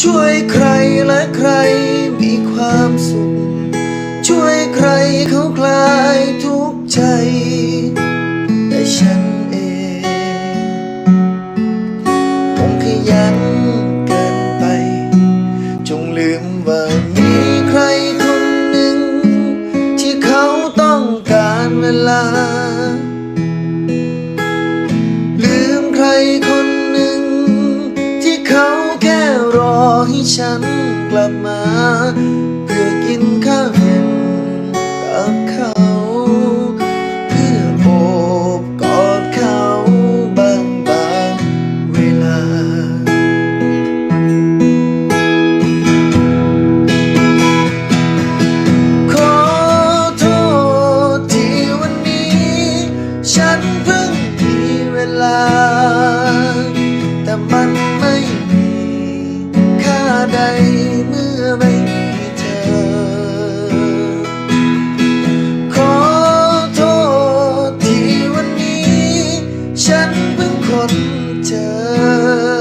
ช่วยใครและใครมีความสุข ช่วยใครเขาคลายทุกข์ใจ แต่ฉันเองคงขยันเกินไป จงลืมว่ามีใครคนหนึ่ง ที่เขาต้องการเวลา ลืมใครคน ให้ฉันกลับมา เพื่อกิน ใดเมื่อไม่มีเธอ ขอโทษที่วันนี้ ฉันเพิ่งค้นเจอ